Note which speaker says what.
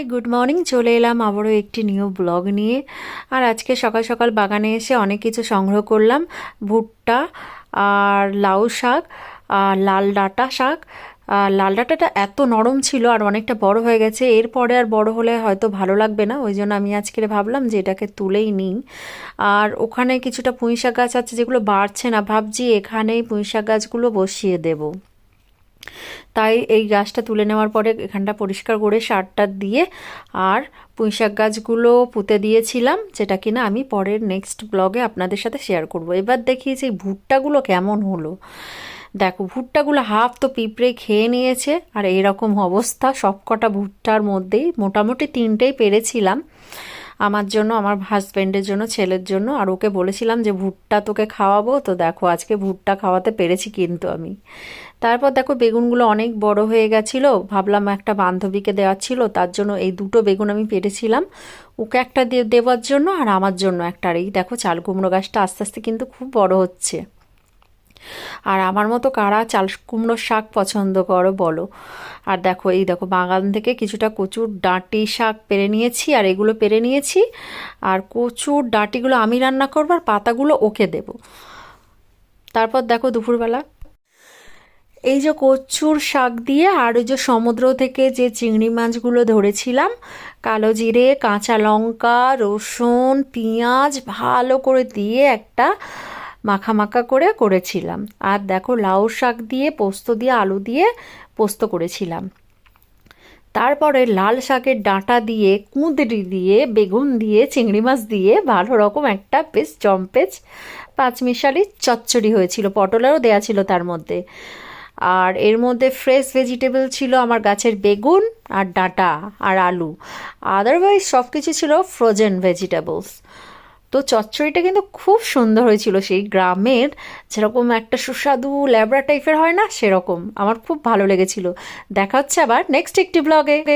Speaker 1: Hi good morning. চলে এলাম আবারও একটি নিউ ব্লগ নিয়ে। আর আজকে সকাল সকাল বাগানে এসে অনেক কিছু সংগ্রহ করলাম। ভুট্টা আর লাউ শাক আর লাল ডাঁটা শাক। লাল ডাঁটাটা এত নরম ছিল আর অনেকটা বড় হয়ে গেছে। এরপরে আর বড় হলে হয়তো ভালো লাগবে না। ওই জন্য আমি আজকে ভাবলাম যে এটাকে তুলেই নিই। আর ওখানে কিছুটা পুঁই শাক গাছ আছে যেগুলো বাড়ছে না। ভাবছি এখানেই পুঁই শাক গাছগুলো বসিয়ে দেবো। তাই এই গাছটা তুলে নেওয়ার পরে এখানটা পরিষ্কার করে সারটা দিয়ে আর পুঁইশাক গাছগুলো পুঁতে দিয়েছিলাম, যেটা কিনা আমি পরের নেক্সট ব্লগে আপনাদের সাথে শেয়ার করব। এবার দেখিয়েছি এই ভুট্টাগুলো কেমন হলো। দেখো, ভুট্টাগুলো হাফ তো পিঁপড়ে খেয়ে নিয়েছে, আর এরকম অবস্থা সবকটা ভুট্টার মধ্যেই। মোটামুটি তিনটেই পেরেছিলাম। আমার জন্য, আমার হাজব্যান্ডের জন্য, ছেলের জন্য। আর ওকে বলেছিলাম যে, ভুট্টা তোকে খাওয়াবো। তো দেখো, আজকে ভুট্টা খাওয়াতে পেরেছি কিন্তু আমি। তারপর দেখো, বেগুনগুলো অনেক বড় হয়ে গেছিল। ভাবলাম একটা বান্ধবীকে দেওয়ার ছিল। তার জন্য এই দুটো বেগুন আমি পেরেছিলাম। ওকে একটা দেওয়ার জন্য আর আমার জন্য একটা। আর এই দেখো, চাল কুমড়ো গাছটা আস্তে আস্তে কিন্তু খুব বড় হচ্ছে। আর আমার মতো কারা চাল কুমড়োর শাক পছন্দ করো বলো। আর দেখো, এই দেখো, বাগান থেকে কিছুটা কচুর ডাঁটি শাক পেরে নিয়েছি, আর এগুলো পেরে নিয়েছি, আর কচুর ডাঁটিগুলো আমি রান্না করব, আর পাতাগুলো ওকে দেব। তারপর দেখো দুপুরবেলা। এই যে কচুর শাক দিয়ে, আর ওই যে সমুদ্র থেকে যে চিংড়ি মাছগুলো ধরেছিলাম, কালো জিরে, কাঁচা লঙ্কা, রসুন, পেঁয়াজ, ভালো করে দিয়ে একটা মাখা মাখা করে করেছিলাম। আর দেখো লাউ শাক দিয়ে, পোস্ত দিয়ে, আলু দিয়ে পোস্ত করেছিলাম। তারপরে লাল শাকের ডাঁটা দিয়ে, কুঁদরি দিয়ে, বেগুন দিয়ে, চিংড়ি মাছ দিয়ে, ভালো রকম একটা বেশ জম্পেজ পাঁচমিশালি চচ্চড়ি হয়েছিল। পটলেরও দেয়া ছিল তার মধ্যে। আর এর মধ্যে ফ্রেশ ভেজিটেবল ছিল আমার গাছের বেগুন আর ডাঁটা আর আলু। আদারওয়াইজ সব কিছু ছিল ফ্রোজেন ভেজিটেবলস তো চচ্চড়িটা কিন্তু খুব সুন্দর হয়েছিল। সেই গ্রামের যেরকম একটা সুস্বাদু ল্যাবরা টাইপের হয় না, সেরকম। আমার খুব ভালো লেগেছিল। দেখা হচ্ছে আবার নেক্সট একটি ব্লগে